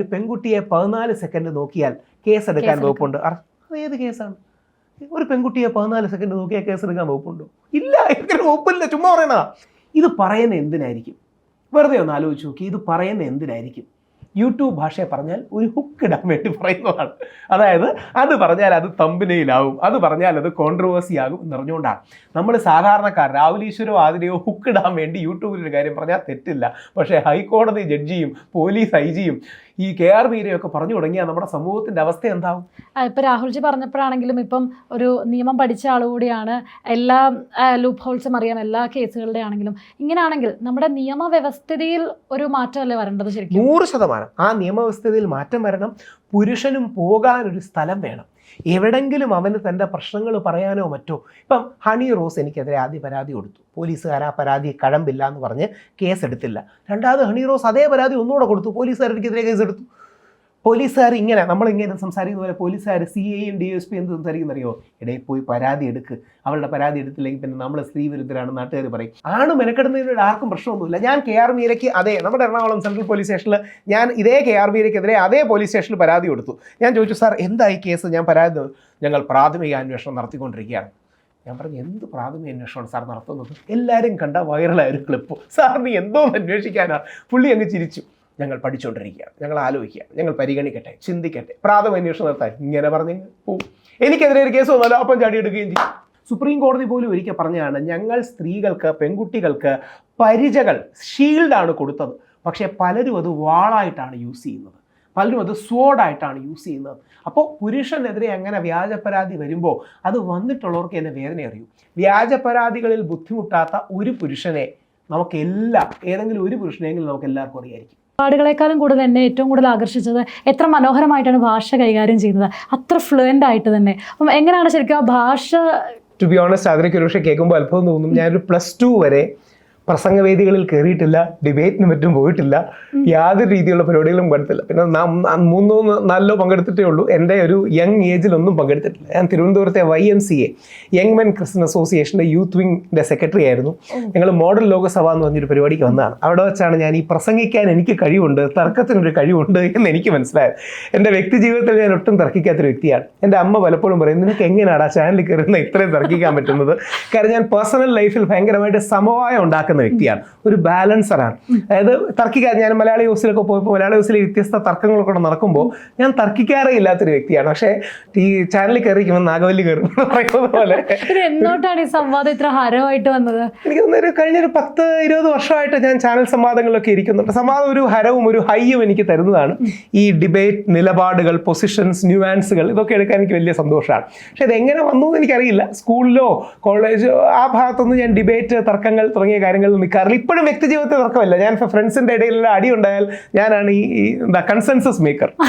ഒരു പെൺകുട്ടിയെ പതിനാല് സെക്കൻഡ് നോക്കിയാൽ കേസെടുക്കാൻ എടുക്കാൻ വകുപ്പുണ്ട്. ഏത് കേസാണ് ഒരു പെൺകുട്ടിയെ പതിനാല് സെക്കൻഡ് നോക്കിയാൽ കേസെടുക്കാൻ വകുപ്പുണ്ടോ? ഇല്ല ഇങ്ങനെ വകുപ്പില്ല ചുമ്മാ പറയണ ഇത് പറയുന്ന എന്തിനായിരിക്കും? വെറുതെ ഒന്ന് ആലോചിച്ച് നോക്കി ഇത് പറയുന്ന എന്തിനായിരിക്കും? യൂട്യൂബ് ഭാഷയെ പറഞ്ഞാൽ ഒരു ഹുക്ക് ഇടാൻ വേണ്ടി പറയുന്നതാണ്. അതായത് അത് പറഞ്ഞാൽ അത് തമ്പിനയിലാവും അത് പറഞ്ഞാൽ അത് കോൺട്രവേഴ്സി ആകും എന്നറിഞ്ഞുകൊണ്ടാണ് നമ്മൾ സാധാരണക്കാർ രാവിലീശ്വരോ ആതിരയോ ഹുക്ക് ഇടാൻ വേണ്ടി യൂട്യൂബിൽ ഒരു കാര്യം പറഞ്ഞാൽ തെറ്റില്ല. പക്ഷേ ഹൈക്കോടതി ജഡ്ജിയും പോലീസ് ഐ ജിയും ഈ കെ ആർ മീരയൊക്കെ പറഞ്ഞു തുടങ്ങിയാൽ നമ്മുടെ സമൂഹത്തിന്റെ അവസ്ഥ എന്താവും? ഇപ്പൊ രാഹുൽജി പറഞ്ഞപ്പോഴാണെങ്കിലും ഇപ്പം ഒരു നിയമം പഠിച്ച ആളുകൂടിയാണ് എല്ലാ ലൂപ്പ് ഹോൾസും അറിയാം എല്ലാ കേസുകളുടെ ആണെങ്കിലും. ഇങ്ങനെയാണെങ്കിൽ നമ്മുടെ നിയമവ്യവസ്ഥിതിയിൽ ഒരു മാറ്റമല്ലേ വരേണ്ടത് ശരിക്കും? നൂറ് ശതമാനം. ആ നിയമവ്യവസ്ഥിതിയിൽ മാറ്റം വരണം. പുരുഷനും പോകാൻ ഒരു സ്ഥലം വേണം. എവിടെങ്കിലും അവന് തന്റെ പ്രശ്നങ്ങൾ പറയാനോ മറ്റോ. ഇപ്പം ഹണി റോസ് എനിക്കെതിരെ ആദ്യ പരാതി കൊടുത്തു. പോലീസുകാർ ആ പരാതി കഴമ്പില്ല എന്ന് പറഞ്ഞ് കേസെടുത്തില്ല. രണ്ടാമത് ഹണി റോസ് അതേ പരാതി ഒന്നുകൂടെ കൊടുത്തു. പോലീസുകാർ എനിക്കെതിരെ കേസെടുത്തു. പോലീസുകാർ ഇങ്ങനെ നമ്മളിങ്ങനെ സംസാരിക്കുന്ന പോലെ പോലീസുകാർ സി എയും ഡി എസ് പി എന്ത് സംസാരിക്കുന്ന അറിയോ? ഇടയിൽ പോയി പരാതി എടുക്ക്. അവളുടെ പരാതി എടുത്തില്ലെങ്കിൽ പിന്നെ നമ്മൾ സ്ത്രീ വിരുദ്ധരാണ് നാട്ടുകാർ പറയും. ആണ് മെനക്കെടുന്നതിനോട് ആർക്കും പ്രശ്നമൊന്നുമില്ല. ഞാൻ കെ ആർ മീരയ്ക്ക് അതേ നമ്മുടെ എറണാകുളം സെൻട്രൽ പോലീസ് സ്റ്റേഷനിൽ ഞാൻ ഇതേ കെ ആർ മീരയ്ക്കെതിരെ അതേ പോലീസ് സ്റ്റേഷനിൽ പരാതി കൊടുത്തു. ഞാൻ ചോദിച്ചു സാർ എന്തായി കേസ്? ഞാൻ പരാതി. ഞങ്ങൾ പ്രാഥമിക അന്വേഷണം നടത്തിക്കൊണ്ടിരിക്കുകയാണ്. ഞാൻ പറഞ്ഞു എന്ത് പ്രാഥമിക അന്വേഷണമാണ് സാർ നടത്തുന്നത്? എല്ലാവരും കണ്ട വൈറലായ ഒരു ക്ലിപ്പ് സാർ നീ എന്തോ അന്വേഷിക്കാനാണ് പുള്ളി അങ്ങ് ചിരിച്ചു. ഞങ്ങൾ പഠിച്ചുകൊണ്ടിരിക്കുകയാണ് ഞങ്ങൾ ആലോചിക്കുക. ഞങ്ങൾ പരിഗണിക്കട്ടെ. ചിന്തിക്കട്ടെ. പ്രാഥമിക അന്വേഷണം നടത്താൻ ഇങ്ങനെ പറഞ്ഞു പോവും. എനിക്കെതിരെ ഒരു കേസ് വന്നാലോ? അപ്പം ചാടിയെടുക്കുകയും ചെയ്യും. സുപ്രീം കോടതി പോലും ഒരിക്കൽ പറഞ്ഞതാണ് ഞങ്ങൾ സ്ത്രീകൾക്ക് പെൺകുട്ടികൾക്ക് പരിചകൾ ഷീൽഡാണ് കൊടുത്തത്. പക്ഷേ പലരും അത് വാളായിട്ടാണ് യൂസ് ചെയ്യുന്നത്. പലരും അത് സ്വോഡായിട്ടാണ് യൂസ് ചെയ്യുന്നത്. അപ്പോൾ പുരുഷനെതിരെ അങ്ങനെ വ്യാജ പരാതി വരുമ്പോൾ അത് വന്നിട്ടുള്ളവർക്ക് എന്നെ വേദന അറിയൂ. വ്യാജ പരാതികളിൽ ബുദ്ധിമുട്ടാത്ത ഒരു പുരുഷനെ നമുക്കെല്ലാം ഏതെങ്കിലും ഒരു പുരുഷനെങ്കിലും നമുക്ക് എല്ലാവർക്കും അറിയായിരിക്കും. പാടുകളെക്കാളും കൂടുതൽ എന്നെ ഏറ്റവും കൂടുതൽ ആകർഷിച്ചത് എത്ര മനോഹരമായിട്ടാണ് ഭാഷ കൈകാര്യം ചെയ്യുന്നത് അത്ര ഫ്ലുവന്റ് ആയിട്ട് തന്നെ. അപ്പം എങ്ങനെയാണ് ശരിക്കും ആ ഭാഷ ടു ബി ഓണസ്റ്റ് അതിനൊക്കെ ഒരു പക്ഷേ കേൾക്കുമ്പോൾ അത്ഭുതം തോന്നും. ഞാനൊരു പ്ലസ് ടു വരെ പ്രസംഗവേദികളിൽ കയറിയിട്ടില്ല ഡിബേറ്റിന് മറ്റും പോയിട്ടില്ല യാതൊരു രീതിയിലുള്ള പരിപാടികളും പങ്കെടുത്തില്ല. പിന്നെ നാം- മൂന്നോ നാലോ പങ്കെടുത്തിട്ടേ ഉള്ളൂ. എന്റെ ഒരു യങ് ഏജിലൊന്നും പങ്കെടുത്തിട്ടില്ല. ഞാൻ തിരുവനന്തപുരത്തെ Y M C A young men Christian അസോസിയേഷന്റെ യൂത്ത് വിങ്ങിന്റെ സെക്രട്ടറി ആയിരുന്നു. ഞങ്ങൾ മോഡൽ ലോകസഭ എന്ന് പറഞ്ഞൊരു പരിപാടിക്ക് വന്നതാണ്. അവിടെ വെച്ചാണ് ഞാൻ ഈ പ്രസംഗിക്കാൻ എനിക്ക് കഴിവുണ്ട് തർക്കത്തിനൊരു കഴിവുണ്ട് എന്ന് എനിക്ക് മനസ്സിലായത്. എന്റെ വ്യക്തി ജീവിതത്തിൽ ഞാൻ ഒട്ടും തർക്കിക്കാത്തൊരു വ്യക്തിയാണ്. എന്റെ അമ്മ പലപ്പോഴും പറയും നിനക്ക് എങ്ങനെയാണ് ആ ചാനലിൽ കയറുന്ന ഇത്രയും തർക്കിക്കാൻ പറ്റുന്നത്? കാരണം ഞാൻ പേഴ്സണൽ ലൈഫിൽ ഭയങ്കരമായിട്ട് സമവായം ഉണ്ടാക്കുന്ന വ്യക്തിയാണ്. ഒരു ബാലൻസറാണ്. അതായത് തർക്കിക്കാൻ ഞാൻ മലയാളി ഹൗസിലൊക്കെ പോയപ്പോൾ മലയാളി ഹൗസിലെ വ്യത്യസ്ത തർക്കങ്ങളൊക്കെ നടക്കുമ്പോൾ ഞാൻ തർക്കിക്കാറേ ഇല്ലാത്തൊരു വ്യക്തിയാണ്. പക്ഷേ ഈ ചാനലിൽ കയറിക്കുമ്പോൾ നാഗവല്ലി കയറും പറയുന്നത് പോലെ. എന്നോട്ടാണ് ഈ സംവാദം ഇത്ര ഹരമായിട്ട് വന്നത്? എനിക്ക് തോന്നുന്നു ഒരു കഴിഞ്ഞൊരു പത്ത് ഇരുപത് വർഷമായിട്ട് ഞാൻ ചാനൽ സംവാദങ്ങളിലൊക്കെ ഇരിക്കുന്നുണ്ട്. സംവാദം ഒരു ഹരവും ഒരു ഹൈയും എനിക്ക് തരുന്നതാണ്. ഈ ഡിബേറ്റ് നിലപാടുകൾ പൊസിഷൻസ് ന്യൂവാൻസുകൾ ഇതൊക്കെ എടുക്കാൻ എനിക്ക് വലിയ സന്തോഷമാണ്. പക്ഷെ ഇത് എങ്ങനെ വന്നു എന്ന് എനിക്കറിയില്ല. സ്കൂളിലോ കോളേജോ ആ ഭാഗത്തൊന്നും ഞാൻ ഡിബേറ്റ് തർക്കങ്ങൾ തുടങ്ങിയ കാര്യങ്ങളിൽ നിൽക്കാറില്ല ഇപ്പോഴും വ്യക്തി ജീവിതത്തിൽ തർക്കമില്ല ഞാൻ ഫ്രണ്ട്സിന്റെ ഇടയിലുള്ള അടി ഉണ്ടായാൽ ഞാനാണ് ഈ എന്താ കൺസെൻസസ് മേക്കർ